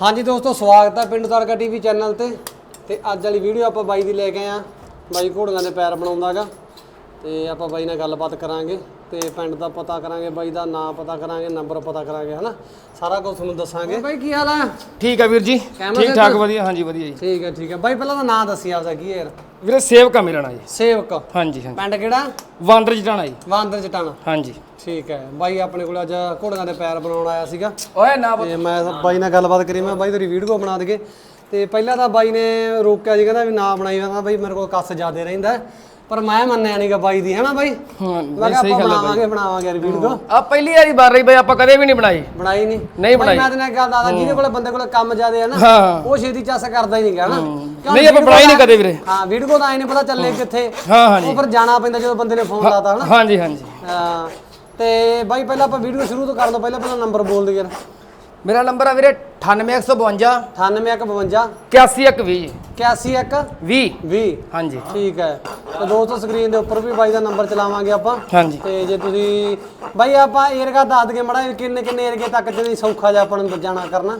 ਹਾਂਜੀ ਦੋਸਤੋ, ਸਵਾਗਤ ਹੈ ਪਿੰਡ ਤਾਰਕਾ ਟੀਵੀ ਚੈਨਲ ਤੇ। ਤੇ ਅੱਜ ਵਾਲੀ ਵੀਡੀਓ ਆਪਾਂ ਬਾਈ ਦੀ ਲੈ ਕੇ ਆਏ ਆ। ਬਾਈ ਘੋੜੀਆਂ ਦੇ ਪੈਰ ਬਣਾਉਂਦਾਗਾ ਤੇ ਆਪਾਂ ਬਾਈ ਨਾਲ ਗੱਲਬਾਤ ਕਰਾਂਗੇ। ਤੇ ਪਿੰਡ ਦਾ ਪਤਾ ਕਰਾਂਗੇ ਬਾਈ ਦਾ ਨਾਮ ਪਤਾ ਕਰਾਂਗੇ ਨੰਬਰ ਪਤਾ ਕਰਾਂਗੇ ਹਨਾ? ਸਾਰਾ ਕੁਝ ਤੁਹਾਨੂੰ ਦੱਸਾਂਗੇ। ਬਾਈ ਕੀ ਹਾਲ ਹੈ ਠੀਕ ਆ ਵੀਰ ਜੀ। ਕੈਮਰਾ ਠੀਕ ਠਾਕ ਵਧੀਆ ਹਾਂਜੀ ਵਧੀਆ ਜੀ। ਠੀਕ ਹੈ ਠੀਕ ਹੈ ਬਾਈ ਪਹਿਲਾਂ ਤਾਂ ਨਾਮ ਦੱਸੀ ਆਪਦਾ ਕੀ ਯਾਰ? ਵੀਰੇ ਸੇਵ ਕਾ ਮੇਰਾ ਜੀ। ਸੇਵਕ। ਹਾਂਜੀ ਹਾਂਜੀ। ਪਿੰਡ ਕਿਹੜਾ? ਵਾਂਡਰ ਜਟਾਣਾ ਜੀ। ਵਾਂਦਰ ਜਟਾਣਾ। ਹਾਂਜੀ। ਠੀਕ ਹੈ। ਬਾਈ ਆਪਣੇ ਕੋਲ ਅੱਜ ਘੋੜੀਆਂ ਦੇ ਪੈਰ ਬਣਾਉਣ ਆਇਆ ਸੀਗਾ। ਓਏ ਨਾ ਤੇ ਮੈਂ ਬਾਈ ਨਾਲ ਗੱਲਬਾਤ ਕਰੀ ਮੈਂ ਬਾਈ ਤੇਰੀ ਵੀਡੀਓ ਬਣਾ ਦਈਏ। ਤੇ ਪਹਿਲਾਂ ਤਾਂ ਬਾਈ ਨੇ ਰੋਕਿਆ ਸੀ ਕਹਿੰਦਾ ਵੀ ਨਾ ਬਣਾਈ ਕਿਹਾ ਬਾਈ ਮੇਰੇ ਕੋਲ ਕੱਸ ਜ਼ਿਆਦੇ ਰਹਿੰਦਾ। ਪਰ ਮੈਂ ਮੰਨਿਆ ਨਹੀਂਗਾ ਬਾਈ ਦੀ ਹੈਨਾ ਬਾਈ? ਹਾਂ ਮੈਂ ਕਿਹਾ ਆਪਾਂ ਬਣਾਵਾਂਗੇ ਬਣਾਵਾਂਗੇ ਯਾਰ ਵੀਡੀਓ ਆ ਪਹਿਲੀ ਵਾਰੀ ਬਾਰ ਰਹੀ ਬਈ ਆਪਾਂ ਕਦੇ ਵੀ ਨਹੀਂ ਬਣਾਈ। ਬਣਾਈ ਨਹੀਂ ਨਹੀਂ ਬਣਾਈ। ਮੈਂ ਤਾਂ ਗੱਲ ਦਾਦਾ ਜਿਹਦੇ ਕੋਲ ਬੰਦੇ ਕੋਲ ਕੰਮ ਜ਼ਿਆਦੇ ਹੈ ਨਾ ਹਾਂ। ਉਹ ਛੇਤੀ ਚੱਸ ਕਰਦਾ ਹੀ ਨਹੀਂਗਾ ਹਨਾ? ਨਹੀਂ ਆਪਾਂ ਬਣਾਈ ਨਹੀਂ ਕਦੇ ਵੀਰੇ। ਹਾਂ ਵੀਡੀਓ ਦਾ ਆਈ ਨਹੀਂ ਪਤਾ ਚੱਲੇ ਕਿੱਥੇ। ਹਾਂ ਹਾਂਜੀ ਉਹ ਫਿਰ ਜਾਣਾ ਪੈਂਦਾ ਜਦੋਂ ਬੰਦੇ ਨੇ ਫੋਨ ਲਾਤਾ ਹਨਾ? ਹਾਂਜੀ ਹਾਂਜੀ ਹਾਂ, ਤੇ ਬਾਈ ਪਹਿਲਾਂ ਆਪਾਂ ਵੀਡੀਓ ਸ਼ੁਰੂ ਤੋਂ ਕਰਨ ਤੋਂ ਪਹਿਲਾਂ ਪਹਿਲਾਂ ਨੰਬਰ ਬੋਲ ਦੇ ਯਾਰ ਮੇਰਾ ਨੰਬਰ ਆ ਵੀਰੇ 98152 9852 8120 81 20 20 ਹਾਂਜੀ। ਠੀਕ ਹੈ। ਤੇ ਦੋਸਤੋ ਸਕਰੀਨ ਦੇ ਉੱਪਰ ਵੀ ਬਾਈ ਦਾ ਨੰਬਰ ਚਲਾਵਾਂਗੇ ਆਪਾਂ। ਹਾਂਜੀ। ਤੇ ਜੇ ਤੁਸੀਂ ਬਾਈ ਆਪਾਂ ਏਰਗਾ ਦੱਸ ਦਈਏ ਮੜਾ ਕਿੰਨੇ ਕਿੰਨੇ ਏਰਗੇ ਤੱਕ ਜਿਹੜੀ ਸੌਖਾ ਜਿਹਾ ਆਪਾਂ ਨੂੰ ਜਾਣਾ ਕਰਨਾ।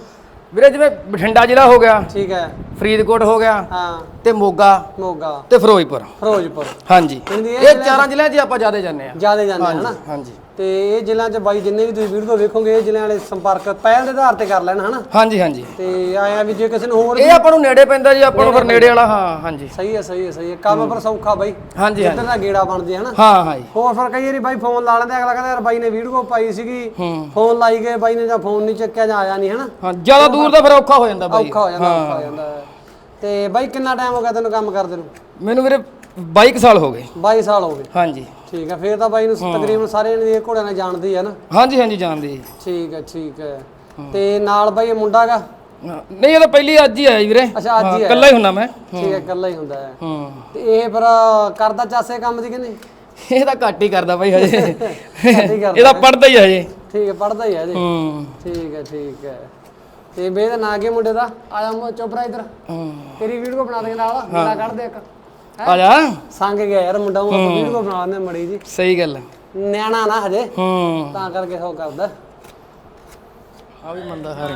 ਵੀਰੇ ਜਿਵੇਂ ਬਠਿੰਡਾ ਜ਼ਿਲ੍ਹਾ ਹੋ ਗਿਆ। ਠੀਕ ਹੈ। ਫਰੀਦਕੋਟ ਹੋ ਗਿਆ। ਹਾਂ। ਤੇ ਮੋਗਾ। ਮੋਗਾ। ਤੇ ਫਿਰੋਜ਼ਪੁਰ। ਫਿਰੋਜ਼ਪੁਰ। ਹਾਂਜੀ। ਇਹ ਚਾਰਾਂ ਜ਼ਿਲ੍ਹਿਆਂ 'ਚ ਆਪਾਂ ਜ਼ਿਆਦਾ ਜਾਂਦੇ ਆ ਜਿਆਦੇ ਜਾਂਦੇ ਹਨਾ? ਹਾਂਜੀ। ਤੇ ਇਹ ਜ਼ਿਲ੍ਹਿਆਂ 'ਚ ਬਾਈ ਜਿੰਨੇ ਵੀ ਤੁਸੀਂ ਵੀਡੀਓ ਵੇਖੋਗੇ ਇਹ ਜ਼ਿਲ੍ਹਿਆਂ ਵਾਲੇ ਸੰਪਰਕ ਪਹਿਲ ਦੇ ਆਧਾਰ ਤੇ ਕਰ ਲੈਣ ਹਨਾ? ਹਾਂਜੀ ਹਾਂਜੀ। ਤੇ ਆਇਆ ਵੀ ਜੇ ਕਿਸੇ ਨੂੰ ਹੋਰ ਇਹ ਆਪਾਂ ਨੂੰ ਨੇੜੇ ਪੈਂਦਾ ਜੀ ਆਪਾਂ ਨੂੰ ਫਿਰ ਨੇੜੇ ਵਾਲਾ ਹਾਂ ਹਾਂਜੀ। ਸਹੀ ਹੈ ਸਹੀ ਹੈ ਸਹੀ ਹੈ। ਕੰਮ ਪਰ ਸੌਖਾ ਬਾਈ। ਹਾਂਜੀ ਜਿੱਦਾਂ ਦਾ ਗੇੜਾ ਬਣਦੀ ਹਨਾ? ਹਾਂ ਹਾਂ ਹੋਰ ਫਿਰ ਕਈ ਵਾਰੀ ਬਾਈ ਫੋਨ ਲਾ ਲੈਂਦੇ ਅਗਲਾ ਕਹਿੰਦਾ ਯਾਰ ਬਾਈ ਨੇ ਵੀਡੀਓ ਪਾਈ ਸੀਗੀ। ਫੋਨ ਲਾਈ ਗਏ ਬਾਈ ਨੇ ਜਾਂ ਫੋਨ ਨਹੀਂ ਚੱਕਿਆ ਜਾਂ ਆਇਆ ਨਹੀਂ ਹਨਾ? ਹਾਂ ਜ਼ਿਆਦਾ ਦੂਰ ਦਾ ਫਿਰ ਔਖਾ ਹੋ ਜਾਂਦਾ ਬਾਈ। ਔਖਾ ਹੋ ਜਾਂਦਾ ਔਖਾ ਹੋ ਜਾਂਦਾ। ਤੇ ਬਾਈ ਕਿੰਨਾ ਟਾਈਮ ਹੋ ਗਿਆ ਤੈਨੂੰ ਕੰਮ ਕਰਦੇ ਨੂੰ? ਮੈਨੂੰ ਵੀਰੇ 22 ਸਾਲ ਹੋ ਗਏ। 22 ਸਾਲ ਹੋ ਗਏ। ਹਾਂਜੀ। ਠੀਕ ਹੈ ਫੇਰ ਤਾਂ ਬਾਈ ਨੂੰ ਤਕਰੀਬਨ ਸਾਰੇ ਇਹ ਘੋੜਿਆਂ ਨੇ ਜਾਣਦੀ ਹੈ ਨਾ? ਹਾਂਜੀ ਹਾਂਜੀ ਜਾਣਦੇ। ਜੀ ਠੀਕ ਹੈ ਠੀਕ ਹੈ। ਤੇ ਨਾਲ ਬਾਈ ਇਹ ਮੁੰਡਾ ਨਹੀਂ ਇਹ ਤਾਂ ਪਹਿਲੀ ਅੱਜ ਹੀ ਆਇਆ ਜੀ ਵੀਰੇ। ਅੱਛਾ ਅੱਜ ਹੀ ਆਇਆ। ਇਕੱਲਾ ਹੀ ਹੁੰਨਾ ਮੈਂ। ਠੀਕ ਹੈ ਇਕੱਲਾ ਹੀ ਹੁੰਦਾ ਹੈ। ਹੂੰ। ਤੇ ਇਹ ਫਿਰ ਕਰਦਾ ਚਾਸੇ ਕੰਮ ਦੀ ਕਿ ਨਹੀਂ? ਇਹ ਤਾਂ ਘੱਟ ਹੀ ਕਰਦਾ ਬਾਈ ਹਜੇ। ਇਹ ਤਾਂ ਪੜਦਾ ਹੀ ਹਜੇ। ਠੀਕ ਹੈ ਪੜਦਾ ਹੀ ਹੈ ਜੀ ਹੂੰ। ਠੀਕ ਹੈ ਠੀਕ ਹੈ ਤੇ ਬੇ ਦਾ ਨਾਂ ਕੀ ਮੁੰਡੇ ਦਾ? ਆਇਆ ਮੋ ਚੋਪਰਾ ਇਧਰ। ਤੇਰੀ ਵੀਡੀਓ ਬਣਾ ਦੇ ਨਾਲ। ਮੁੰਡਾ ਕੱਢ ਦੇ ਇੱਕ। ਆ ਜਾ। ਸੰਗ ਗਿਆ ਯਾਰ ਮੁੰਡਾ ਉਹ ਆਪਾਂ ਵੀਡੀਓ ਬਣਾ ਲੈਂਦੇ ਮੜੀ ਜੀ ਸਹੀ ਗੱਲ ਹੈ। ਨਿਆਣਾ ਨਾ ਹਜੇ। ਹੂੰ। ਤਾਂ ਕਰਕੇ ਹੋ ਕਰਦਾ। ਆ ਵੀ ਮੰਦਾ ਹਾਰ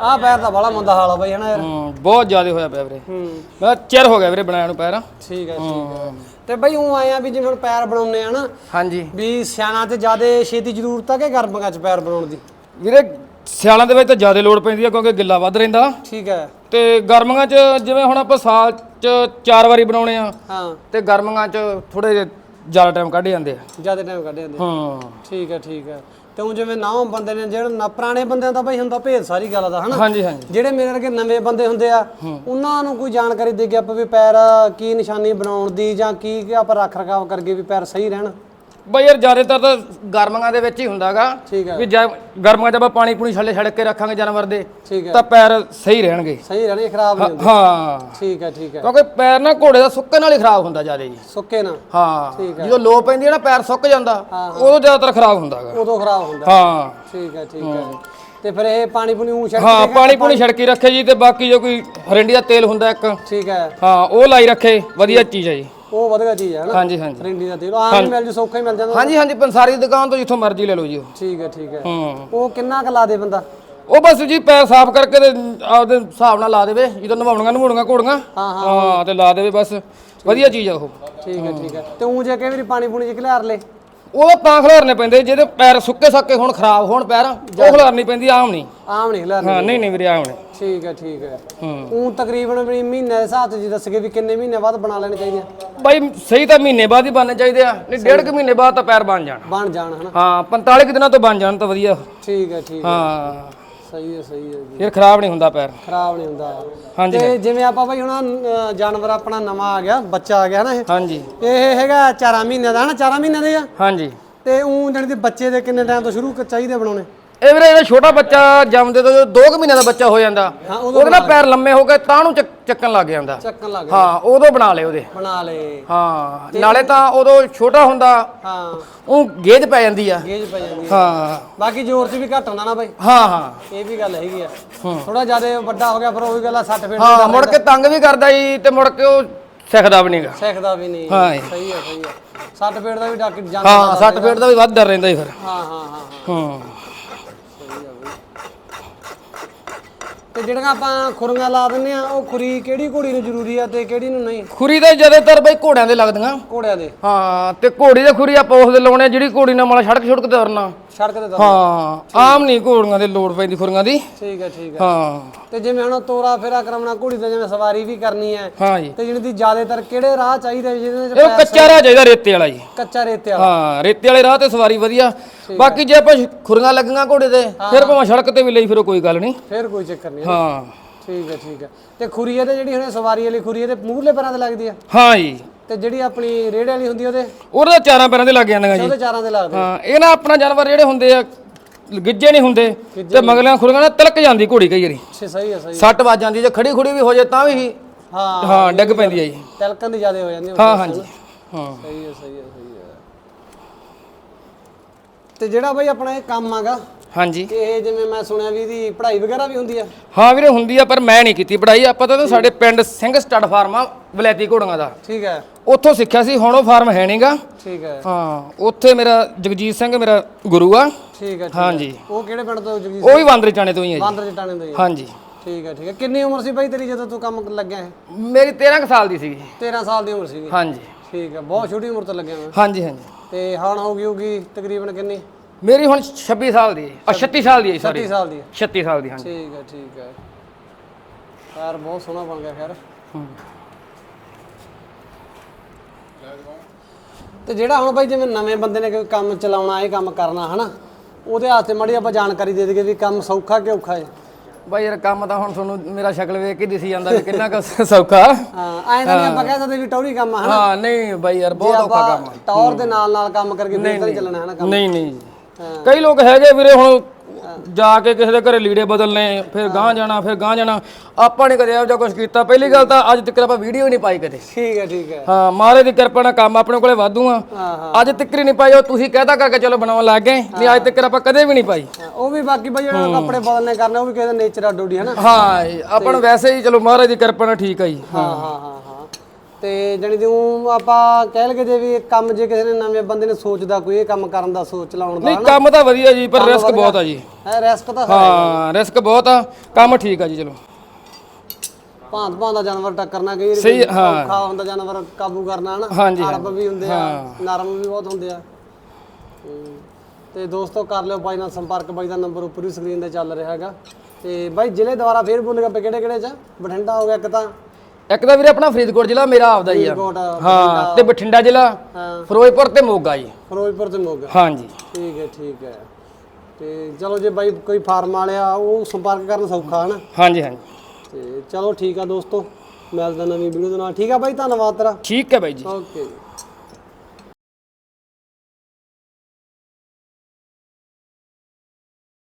ਆਹ ਪੈਰ ਤਾਂ ਬੜਾ ਮੰਦਾ ਹਾਲ ਆ ਬਈ ਹਨਾ ਯਾਰ। ਹੂੰ ਬਹੁਤ ਜ਼ਿਆਦਾ ਹੋਇਆ ਪਿਆ ਵੀਰੇ। ਹੂੰ। ਮੈਂ ਚਿਰ ਹੋ ਗਿਆ ਵੀਰੇ ਬਣਾਇਆ ਨੂੰ ਪੈਰ। ਠੀਕ ਹੈ ਠੀਕ ਹੈ। ਤੇ ਬਈ ਉਹ ਆਇਆ ਵੀ ਜਿਵੇਂ ਹੁਣ ਪੈਰ ਬਣਾਉਨੇ ਆ ਨਾ ਹਾਂਜੀ। ਵੀ ਸਿਆਣਾ ਤੇ ਜਿਆਦੇ ਛੇਤੀ ਜ਼ਰੂਰਤ ਆ ਕਿ ਗਰਮੀਆਂ ਚ ਪੈਰ ਬਣਾਉਣ ਦੀ? ਵੀਰੇ ਸਿਆਲਾਂ ਦੇ ਵਿੱਚ ਤਾਂ ਜ਼ਿਆਦਾ ਲੋੜ ਪੈਂਦੀ ਹੈ ਕਿਉਂਕਿ ਗਿੱਲਾ ਵੱਧ ਰਹਿੰਦਾ। ਠੀਕ ਹੈ। ਤੇ ਗਰਮੀਆਂ 'ਚ ਜਿਵੇਂ ਹੁਣ ਆਪਾਂ ਸਾਲ 'ਚ ਚਾਰ ਵਾਰੀ ਬਣਾਉਣੇ ਆ ਹਾਂ। ਤੇ ਗਰਮੀਆਂ 'ਚ ਥੋੜੇ ਜਿਹਾ ਜ਼ਿਆਦਾ ਟਾਈਮ ਕੱਢ ਜਾਂਦੇ ਆ। ਜਿਆਦੇ ਟਾਈਮ ਕੱਢ ਜਾਂਦੇ ਹਾਂ। ਠੀਕ ਹੈ ਠੀਕ ਹੈ। ਤੇ ਉਹ ਜਿਵੇਂ ਨੌ ਬੰਦੇ ਨੇ ਜਿਹੜੇ ਨਾ ਪੁਰਾਣੇ ਬੰਦਿਆਂ ਦਾ ਬਈ ਹੁੰਦਾ ਭੇਦ ਸਾਰੀ ਗੱਲ ਦਾ ਹਨਾ? ਹਾਂਜੀ ਹਾਂਜੀ। ਜਿਹੜੇ ਮੇਰੇ ਵਰਗੇ ਨਵੇਂ ਬੰਦੇ ਹੁੰਦੇ ਆ ਉਹਨਾਂ ਨੂੰ ਕੋਈ ਜਾਣਕਾਰੀ ਦੇ ਕੇ ਆਪਾਂ ਵੀ ਪੈਰ ਕੀ ਨਿਸ਼ਾਨੀ ਬਣਾਉਣ ਦੀ ਜਾਂ ਕੀ ਕਿ ਆਪਾਂ ਰੱਖ ਰਖਾਵ ਕਰਕੇ ਵੀ ਪੈਰ ਸਹੀ ਰਹਿਣ? ਬਈ ਯਾਰ ਜ਼ਿਆਦਾਤਰ ਤਾਂ ਗਰਮੀਆਂ ਦੇ ਵਿੱਚ ਹੀ ਹੁੰਦਾਗਾ ਠੀਕ ਹੈ। ਵੀ ਜੇ ਗਰਮੀਆਂ 'ਚ ਆਪਾਂ ਪਾਣੀ ਪੂਣੀ ਛੱਲੇ ਛੱਡ ਕੇ ਰੱਖਾਂਗੇ ਜਾਨਵਰ ਦੇ ਠੀਕ ਹੈ। ਤਾਂ ਪੈਰ ਸਹੀ ਰਹਿਣਗੇ। ਸਹੀ ਰਹਿਣੇ ਖਰਾਬ ਨਹੀਂ ਹੁੰਦੇ। ਹਾਂ। ਠੀਕ ਹੈ ਠੀਕ ਹੈ। ਕਿਉਂਕਿ ਪੈਰ ਨਾ ਘੋੜੇ ਦਾ ਸੁੱਕਣ ਨਾਲ ਹੀ ਖਰਾਬ ਹੁੰਦਾ ਜ਼ਿਆਦਾ ਜੀ। ਸੁੱਕੇ ਨਾ ਹਾਂ ਠੀਕ ਜਦੋਂ ਲੋ ਪੈਂਦੀ ਹੈ ਨਾ ਪੈਰ ਸੁੱਕ ਜਾਂਦਾ ਉਦੋਂ ਜ਼ਿਆਦਾਤਰ ਖਰਾਬ ਹੁੰਦਾਗਾ। ਉਦੋਂ ਖਰਾਬ ਹੁੰਦਾ। ਹਾਂ। ਠੀਕ ਹੈ ਠੀਕ ਹੈ। ਤੇ ਫਿਰ ਇਹ ਪਾਣੀ ਪੂਣੀ ਉਹ ਛੱਡ ਹਾਂ ਪਾਣੀ ਪੂਣੀ ਛੜਕੀ ਰੱਖੇ ਜੀ ਤੇ ਬਾਕੀ ਜੋ ਕੋਈ ਹਰਿੰਡੀ ਦਾ ਤੇਲ ਹੁੰਦਾ ਇੱਕ ਠੀਕ ਹੈ। ਹਾਂ ਉਹ ਲਾਈ ਰੱਖੇ ਵਧੀਆ ਚੀਜ਼ ਹੈ ਜੀ। ਉਹ ਵਧੀਆ ਚੀਜ਼ ਹੈ ਨਾ। ਹਾਂਜੀ ਹਾਂਜੀ। ਰਿੰਡੀ ਦਾ ਤੇਲ ਆਮ ਹੀ ਮਿਲ ਜੂ ਸੌਖਾ ਹੀ ਮਿਲ ਜਾਂਦਾ। ਹਾਂਜੀ ਹਾਂਜੀ ਪੰਸਾਰੀ ਦੀ ਦੁਕਾਨ ਤੋਂ ਜਿੱਥੋਂ ਮਰਜ਼ੀ ਲੈ ਲਓ ਜੀ ਉਹ। ਠੀਕ ਹੈ ਠੀਕ ਹੈ। ਹੂੰ। ਉਹ ਕਿੰਨਾ ਕੁ ਲਾ ਦੇ ਬੰਦਾ? ਉਹ ਬਸ ਜੀ ਪੈਰ ਸਾਫ਼ ਕਰਕੇ ਤੇ ਆਪਦੇ ਹਿਸਾਬ ਨਾਲ ਲਾ ਦੇਵੇ ਜਦੋਂ ਨਵਾਉਣੀਆਂ ਨਵਾਉਣੀਆਂ ਘੋੜੀਆਂ। ਹਾਂ, ਹਾਂ ਤੇ ਲਾ ਦੇਵੇ ਬਸ। ਵਧੀਆ ਚੀਜ਼ ਆ ਉਹ। ਠੀਕ ਹੈ ਠੀਕ ਹੈ। ਤੇ ਉਹ ਜੇ ਕਈ ਵਾਰੀ ਪਾਣੀ ਪੂਣੀ ਚ ਖਿਲਾਰ ਲੇ। ਉਹ ਤਾਂ ਖਿਲਾਰਨੇ ਪੈਂਦੇ ਜਿਹਦੇ ਪੈਰ ਸੁੱਕੇ ਸੱਕੇ ਹੁਣ ਖਰਾਬ ਹੋਣ ਪੈਰ ਉਹ ਖਿਲਾਰਨੀ ਪੈਂਦੀ ਆਮ ਨਹੀਂ। ਆਮ ਨਹੀਂ ਖਿਲਾਰ ਹਾਂ ਨਹੀਂ ਨਹੀਂ ਵੀਰੇ ਆਮ ਨਹੀਂ। ਠੀਕ ਹੈ ਠੀਕ ਹੈ। ਹੂੰ। ਉਹ ਤਕਰੀਬਨ ਵੀ ਮਹੀਨੇ ਦੇ ਹਿਸਾਬ ਤੇ ਜੀ ਦੱਸ ਗਏ ਵੀ ਕਿੰਨੇ ਮਹੀਨੇ ਬਾਅਦ ਬਣਾ ਲੈਣੇ ਚਾਹੀਦੇ ਆ? ਬਾਈ ਸਹੀ ਤਾਂ ਮਹੀਨੇ ਬਾਅਦ ਹੀ ਬਣਨੇ ਚਾਹੀਦੇ ਆ ਨਹੀਂ ਡੇਢ ਕੁ ਮਹੀਨੇ ਬਾਅਦ ਤਾਂ ਪੈਰ ਬਣ ਜਾਣ। ਬਣ ਜਾਣ ਹਨਾ। ਹਾਂ 45 ਕੁ ਦਿਨਾਂ ਤੋਂ ਬਣ ਜਾਣ ਤਾਂ ਵਧੀਆ। ਠੀਕ ਹੈ ਠੀਕ ਹੈ। ਹਾਂ। ਸਹੀ ਹੈ ਸਹੀ ਹੈ ਜੀ। ਫਿਰ ਖਰਾਬ ਨਹੀਂ ਹੁੰਦਾ ਪੈਰ। ਖਰਾਬ ਨਹੀਂ ਹੁੰਦਾ। ਹਾਂਜੀ ਤੇ ਜਿਵੇਂ ਆਪਾਂ ਭਾਈ ਹੁਣ ਜਾਨਵਰ ਆਪਣਾ ਨਵਾਂ ਆ ਗਿਆ ਬੱਚਾ ਆ ਗਿਆ ਨਾ ਇਹ? ਹਾਂਜੀ। ਇਹ ਹੈਗਾ 4 ਮਹੀਨਿਆਂ ਦਾ ਹਨਾ? 4 ਮਹੀਨਿਆਂ ਦੇ ਆ? ਹਾਂਜੀ। ਤੇ ਉਹ ਜਾਣੀ ਦੇ ਬੱਚੇ ਦੇ ਕਿੰਨੇ ਟਾਈਮ ਤੋਂ ਸ਼ੁਰੂ ਕ- ਚਾਹੀਦੇ ਬਣਾਉਣੇ? ਇਹ ਵੀਰੇ ਜਿਹੜਾ ਛੋਟਾ ਬੱਚਾ ਜੰਮਦੇ ਤੋਂ ਜਦੋਂ 2 ਮਹੀਨਿਆਂ ਦਾ ਬੱਚਾ ਹੋ ਜਾਂਦਾ। ਹਾਂ ਉਦੋਂ ਉਹਦੇ ਨਾਲ ਪੈਰ ਲੰਮੇ ਹੋ ਗਏ ਤਾਂ ਨੂੰ ਚੱਕ- ਚੱਕਣ ਲੱਗ ਜਾਂਦਾ। ਚੱਕਣ ਲੱਗ ਹਾਂ ਉਦੋਂ ਬਣਾ ਲਏ ਉਹਦੇ। ਬਣਾ ਲੇ ਹਾਂ ਨਾਲੇ ਤਾਂ ਉਦੋਂ ਛੋਟਾ ਹੁੰਦਾ ਹਾਂ। ਉਹ ਗੇਜ ਪੈ ਜਾਂਦੀ ਆ। ਗੇਜ ਪੈ ਜਾਂਦੀ ਆ। ਹਾਂ। ਬਾਕੀ ਜ਼ੋਰ 'ਚ ਵੀ ਘੱਟ ਹੁੰਦਾ ਨਾ ਬਾਈ। ਹਾਂ ਹਾਂ। ਇਹ ਵੀ ਗੱਲ ਹੈਗੀ ਆ। ਥੋੜਾ ਜ਼ਿਆਦਾ ਵੱਡਾ ਹੋ ਗਿਆ ਫਿਰ ਉਹੀ ਗੱਲ ਆ 60 ਫੀਟ ਹਾਂ ਮੁੜ ਕੇ ਤੰਗ ਵੀ ਕਰਦਾ ਜੀ ਤੇ ਮੁੜ ਕੇ ਉਹ ਸਿੱਖਦਾ ਵੀ ਨਹੀਂਗਾ। ਸਿੱਖਦਾ ਵੀ ਨਹੀਂ। ਹਾਂ ਜੀ। ਸਹੀ ਹੈ ਸਹੀ ਹੈ 60 ਫੀਟ ਦਾ ਵੀ ਡੱਕ ਜਾਂਦਾ ਹਾਂ ਸੱਟ ਪੇਟ ਦਾ ਵੀ ਵੱਧ ਡਰ ਰਹਿੰਦਾ ਜੀ ਫਿਰ। ਹਾਂ ਹਾਂ ਹਾਂ ਹਾਂ। ਹਾਂ। ਤੇ ਜਿਹੜੀਆਂ ਆਪਾਂ ਖੁਰੀਆਂ ਲਾ ਦਿੰਨੇ ਆ ਉਹ ਖੁਰੀ ਕਿਹੜੀ ਘੋੜੀ ਨੂੰ ਜ਼ਰੂਰੀ ਆ ਤੇ ਕਿਹੜੀ ਨੂੰ ਨਹੀਂ? ਖੁਰੀ ਤਾਂ ਜ਼ਿਆਦਾਤਰ ਬਈ ਘੋੜਿਆਂ ਦੇ ਲੱਗਦੀਆਂ। ਘੋੜਿਆਂ ਦੇ। ਹਾਂ ਤੇ ਘੋੜੀ ਦੇ ਖੁਰੀ ਆਪਾਂ ਉਸ ਦੇ ਲਾਉਣੇ ਆ ਜਿਹੜੀ ਘੋੜੀ ਨਾਲ ਮਾਲਾ ਸੜਕ ਛੁੜਕ ਤੇ ਵਰਨਾ ਸੜਕ ਤੇ ਤਾਂ ਹਾਂ ਆਮ ਨਹੀਂ ਘੋੜੀਆਂ ਦੇ ਲੋੜ ਪੈਂਦੀ ਖੁਰੀਆਂ ਦੀ। ਠੀਕ ਹੈ ਠੀਕ ਹੈ। ਹਾਂ। ਤੇ ਜਿਵੇਂ ਹੁਣ ਤੋਰਾ ਫੇਰਾ ਕਰਾਉਣਾ ਘੋੜੀ ਤੇ ਜਿਵੇਂ ਸਵਾਰੀ ਵੀ ਕਰਨੀ ਹੈ ਹਾਂ ਜੀ। ਤੇ ਜਿਹੜੀ ਦੀ ਜ਼ਿਆਦਾਤਰ ਕਿਹੜੇ ਰਾਹ ਚਾਹੀਦੇ ਜਿਹਦੇ ਵਿੱਚ ਇਹ ਕੱਚਾ ਰਾਹ ਚਾਹੀਦਾ ਰੇਤੇ ਵਾਲਾ ਜੀ। ਕੱਚਾ ਰੇਤੇ ਵਾਲਾ। ਹਾਂ ਰੇਤੇ ਵਾਲੇ ਰਾਹ ਤੇ ਸਵਾਰੀ ਵਧੀਆ। ਬਾਕੀ ਜੇ ਆਪਾਂ ਖੁਰੀਆਂ ਲੱਗੀਆਂ ਘੋੜੇ ਤੇ ਫਿਰ ਭਾਵੇਂ ਸੜਕ ਤੇ ਵੀ ਲਈ ਫਿਰੋ ਕੋਈ ਗੱਲ ਨਹੀਂ। ਫਿਰ ਕੋਈ ਚੱਕਰ ਨਹੀਂ। ਹਾਂ। ਠੀਕ ਹੈ ਠੀਕ ਹੈ। ਤੇ ਖੁਰੀ ਇਹਦੇ ਜਿਹੜੀ ਹੁਣ ਸਵਾਰੀ ਵਾਲੀ ਖੁਰੀ ਇਹਦੇ ਮੂਹਰਲੇ ਪੈਰਾਂ ਤੇ ਲੱਗਦੀ ਆ? ਹਾਂ ਜੀ। ਤੇ ਜਿਹੜੀ ਆਪਣੀ ਰੇੜੇ ਵਾਲੀ ਹੁੰਦੀ ਉਹਦੇ? ਉਹਦੇ ਚਾਰਾਂ ਪੈਰਾਂ ਤੇ ਲੱਗ ਜਾਂਦੀਆਂ ਜੀ ਉਹਦੇ ਚਾਰਾਂ ਤੇ ਲੱਗਦੀ ਹਾਂ ਇਹ ਨਾ ਆਪਣਾ ਜਾਨਵਰ ਜਿਹੜੇ ਹੁੰਦੇ ਆ ਗਿੱਜੇ ਨਹੀਂ ਹੁੰਦੇ ਤੇ ਮਗਲੀਆਂ ਖੁਰੀਆਂ ਨਾਲ ਤਿਲਕ ਜਾਂਦੀ ਘੋੜੀ ਕਈ ਵਾਰੀ। ਅੱਛਾ ਸਹੀ ਹੈ ਸਹੀ ਸੱਟ ਵੱਜ ਜਾਂਦੀ ਜੇ ਖੜੀ ਖੁੜੀ ਵੀ ਹੋ ਜਾਏ ਤਾਂ ਵੀ ਹਾਂ। ਹਾਂ ਡਿੱਗ ਪੈਂਦੀ ਹੈ ਜੀ। ਤਿਲਕਣ ਦੀ ਜ਼ਿਆਦਾ ਹੋ ਜਾਂਦੀ ਆ ਹਾਂ ਹਾਂ ਜੀ ਹਾਂ। ਸਹੀ ਹੈ ਸਹੀ ਹੈ ਸਹੀ ਹੈ ਤੇ ਜਿਹੜਾ ਬਈ ਆਪਣਾ ਇਹ ਕੰਮ ਆਗਾ ਹਾਂਜੀ। ਇਹ ਜਿਵੇਂ ਮੈਂ ਸੁਣਿਆ ਵੀ ਇਹਦੀ ਪੜ੍ਹਾਈ ਵਗੈਰਾ ਵੀ ਹੁੰਦੀ ਆ? ਹਾਂ ਵੀਰੇ ਹੁੰਦੀ ਆ ਪਰ ਮੈਂ ਨਹੀਂ ਕੀਤੀ ਪੜਾਈ ਆਪਾਂ ਤਾਂ ਸਾਡੇ ਪਿੰਡ ਸਿੰਘ ਸਟੱਡ ਫਾਰਮ ਆ ਵਲੈਤੀ ਘੋੜੀਆਂ ਦਾ। ਠੀਕ ਹੈ। ਉੱਥੋਂ ਸਿੱਖਿਆ ਸੀ ਹੁਣ ਉਹ ਫਾਰਮ ਹੈ ਨਹੀਂਗਾ ਠੀਕ ਹੈ। ਹਾਂ ਉੱਥੇ ਮੇਰਾ ਜਗਜੀਤ ਸਿੰਘ ਮੇਰਾ ਗੁਰੂ ਆ। ਠੀਕ ਹੈ ਠੀਕ ਹਾਂਜੀ। ਉਹ ਕਿਹੜੇ ਪਿੰਡ ਤੋਂ ਜਗਜੀਤ ਉਹ ਵੀ ਬਾਂਦਰੀ ਚਾਣੇ ਤੋਂ ਹੀ ਹੈ ਜੀ। ਬਾਂਦਰ ਜਟਾਣੇ ਤੋਂ ਹੀ ਆ? ਹਾਂਜੀ। ਠੀਕ ਹੈ ਠੀਕ ਹੈ। ਕਿੰਨੀ ਉਮਰ ਸੀ ਬਾਈ ਤੇਰੀ ਜਦੋਂ ਤੂੰ ਕੰਮ ਲੱਗਿਆ ਹੈ ਮੇਰੀ 13 ਕੁ ਸਾਲ ਦੀ ਸੀਗੀ। 13 ਸਾਲ ਦੀ ਉਮਰ ਸੀਗੀ। ਹਾਂਜੀ। ਠੀਕ ਹੈ ਬਹੁਤ ਛੋਟੀ ਉਮਰ ਤੋਂ ਲੱਗਿਆ ਮੈਂ। ਹਾਂਜੀ ਹਾਂਜੀ। ਤੇ ਹੁਣ ਹੋ ਗਈ ਹੋਗੀ ਤਕਰੀਬਨ ਕਿੰਨੀ? ਮੇਰੀ ਹੁਣ 26 ਸਾਲ ਦੀ ਹੈ 36 ਸਾਲ ਦੀ ਹੈ ਸੌਰੀ 30 ਸਾਲ ਦੀ ਹੈ। 36 ਸਾਲ ਦੀ ਹਾਂਜੀ। ਠੀਕ ਹੈ ਠੀਕ ਹੈ। ਯਾਰ ਬਹੁਤ ਸੋਹਣਾ ਬਣ ਗਿਆ ਖੈਰ। ਤੇ ਜਿਹੜਾ ਹੁਣ ਬਾਈ ਜਿਵੇਂ ਨਵੇਂ ਬੰਦੇ ਨੇ ਕੋਈ ਕੰਮ ਚਲਾਉਣਾ ਇਹ ਕੰਮ ਕਰਨਾ ਹਨਾ ਉਹਦੇ ਵਾਸਤੇ ਮੜੀ ਆਪਾਂ ਜਾਣਕਾਰੀ ਦੇ ਦਈਏ ਵੀ ਕੰਮ ਸੌਖਾ ਕਿ ਔਖਾ ਹੈ? ਬਾਈ ਯਾਰ ਕੰਮ ਤਾਂ ਹੁਣ ਤੁਹਾਨੂੰ ਮੇਰਾ ਸ਼ਕਲ ਵੇਖ ਕੇ ਦਿਸੀ ਜਾਂਦਾ ਵੀ ਕਿੰਨਾ ਕੁ ਸੌਖਾ। ਹਾਂ ਐਂ ਤਾਂ ਨਹੀਂ ਆਪਾਂ ਕਹਿ ਸਕਦੇ ਵੀ ਟੌਰੀ ਕੰਮ ਹਨਾ? ਹਾਂ ਨਹੀਂ ਬਾਈ ਯਾਰ ਬਹੁਤ ਔਖਾ ਕੰਮ ਆ। ਟੌਰ ਦੇ ਨਾਲ ਨਾਲ ਕੰਮ ਕਰਕੇ ਨਹੀਂ ਚੱਲਣਾ ਹੈ ਨਾ ਕੰਮ। ਨਹੀਂ ਨਹੀਂ। ਹਾਂ। ਕਈ ਲੋਕ ਹੈਗੇ ਵੀਰੇ ਹੁਣ ਜਾ ਕੇ ਕਿਸੇ ਦੇ ਘਰੇ ਲੀੜੇ ਬਦਲਨੇ ਫਿਰ ਗਾਂ ਜਾਣਾ ਫਿਰ ਗਾਂ ਜਾਣਾ। ਆਪਾਂ ਨੇ ਕਦੇ ਇਹੋ ਜਿਹਾ ਕੁਝ ਕੀਤਾ। ਪਹਿਲੀ ਗੱਲ ਤਾਂ ਅੱਜ ਤੱਕ ਆਪਾਂ ਵੀਡੀਓ ਨਹੀਂ ਪਾਈ ਕਦੇ। ਠੀਕ ਹੈ ਠੀਕ ਹੈ। ਹਾਂ ਮਹਾਰਾਜ ਦੀ ਕਿਰਪਾ ਨਾਲ ਕੰਮ ਆਪਣੇ ਕੋਲੇ ਵਾਧੂ ਆ। ਹਾਂ ਹਾਂ। ਅੱਜ ਤੱਕ ਹੀ ਨਹੀਂ ਪਾਈ ਉਹ ਤੁਸੀਂ ਕਹਿਤਾ ਕਰਕੇ ਚਲੋ ਬਣਾਉਣ ਲੱਗ ਗਏ। ਨਹੀਂ ਅੱਜ ਤੱਕ ਆਪਾਂ ਕਦੇ ਵੀ ਨਹੀਂ ਪਾਈ। ਹਾਂ, ਉਹ ਵੀ ਬਾਕੀ ਬਈ ਜਿਹੜਾ ਕੱਪੜੇ ਬਦਲਨੇ ਕਰਨੇ ਉਹ ਵੀ ਕਿਸੇ ਨੇਚਰ ਆ ਡੋਡੀ ਹਨਾ ਹਾਂ ਆਪਾਂ ਨੂੰ ਵੈਸੇ ਹੀ ਚਲੋ ਮਹਾਰਾਜ ਦੀ ਕਿਰਪਾ ਨਾਲ ਠੀਕ ਆ ਜੀ। ਹਾਂ ਹਾਂ ਹਾਂ ਹਾਂ। ਤੇ ਜਣੀ ਦੀ ਊਂ ਆਪਾਂ ਕਹਿ ਲਗੇ ਜੇ ਵੀ ਇਹ ਕੰਮ ਜੇ ਕਿਸੇ ਨੇ ਨਵੇਂ ਬੰਦੇ ਨੇ ਸੋਚਦਾ ਕੋਈ ਇਹ ਕੰਮ ਕਰਨ ਦਾ ਸੋਚ ਲਾਉਣ ਦਾ ਨਹੀਂ ਕੰਮ ਤਾਂ ਵਧੀਆ ਜੀ ਪਰ ਰਿਸਕ ਬਹੁਤ ਆ ਜੀ। ਹੈ ਰਿਸਕ ਤਾਂ ਹੈ ਹਾਂ ਰਿਸਕ ਬਹੁਤ ਆ ਕੰਮ ਠੀਕ ਆ ਜੀ ਚਲੋ। ਭਾਂਤ ਭਾਂਤ ਦਾ ਜਾਨਵਰ ਟੱਕਰਨਾ ਕਈ ਵਾਰੀ ਸਹੀ, ਹਾਂ। ਔਖਾ ਹੁੰਦਾ ਜਾਨਵਰ ਕਾਬੂ ਕਰਨਾ ਹਨਾ? ਹਾਂਜੀ, ਅੜਬ ਵੀ ਹੁੰਦੇ ਆ ਨਰਮ ਵੀ ਬਹੁਤ ਹੁੰਦੇ ਆ। ਤੇ ਦੋਸਤੋ ਕਰ ਲਿਓ ਬਾਈ ਨਾਲ ਸੰਪਰਕ ਬਾਈ ਦਾ ਨੰਬਰ ਉੱਪਰ ਹੀ ਸਕਰੀਨ ਤੇ ਚੱਲ ਰਿਹਾ ਹੈਗਾ। ਤੇ ਬਾਈ ਜ਼ਿਲ੍ਹੇ ਦੁਆਰਾ ਫੇਰ ਬੋਲੇਗਾ ਕਿਹੜੇ ਕਿਹੜੇ ਚ? ਬਠਿੰਡਾ ਹੋ ਗਿਆ ਇੱਕ ਤਾਂ। ਇੱਕ ਤਾਂ ਵੀਰੇ ਆਪਣਾ ਫਰੀਦਕੋਟ ਜ਼ਿਲ੍ਹਾ ਮੇਰਾ ਆਪਦਾ ਹੀ ਆ। ਹਾਂ ਤੇ ਬਠਿੰਡਾ ਜ਼ਿਲ੍ਹਾ ਹਾਂ। ਫਿਰੋਜ਼ਪੁਰ ਤੇ ਮੋਗਾ ਜੀ। ਫਿਰੋਜ਼ਪੁਰ ਤੇ ਮੋਗਾ। ਹਾਂਜੀ। ਠੀਕ ਹੈ ਠੀਕ ਹੈ। ਤੇ ਚਲੋ ਜੇ ਬਾਈ ਕੋਈ ਫਾਰਮ ਵਾਲਿਆ ਉਹ ਸੰਪਰਕ ਕਰਨ ਸੌਖਾ ਹਨਾ? ਹਾਂਜੀ ਹਾਂਜੀ। ਤੇ ਚਲੋ ਠੀਕ ਆ ਦੋਸਤੋ ਮਿਲਦਾ ਨਵੀਂ ਵੀਡੀਓ ਦੇ ਨਾਲ। ਠੀਕ ਆ ਬਾਈ ਧੰਨਵਾਦ ਤੇਰਾ। ਠੀਕ ਹੈ ਬਾਈ ਜੀ। ਓਕੇ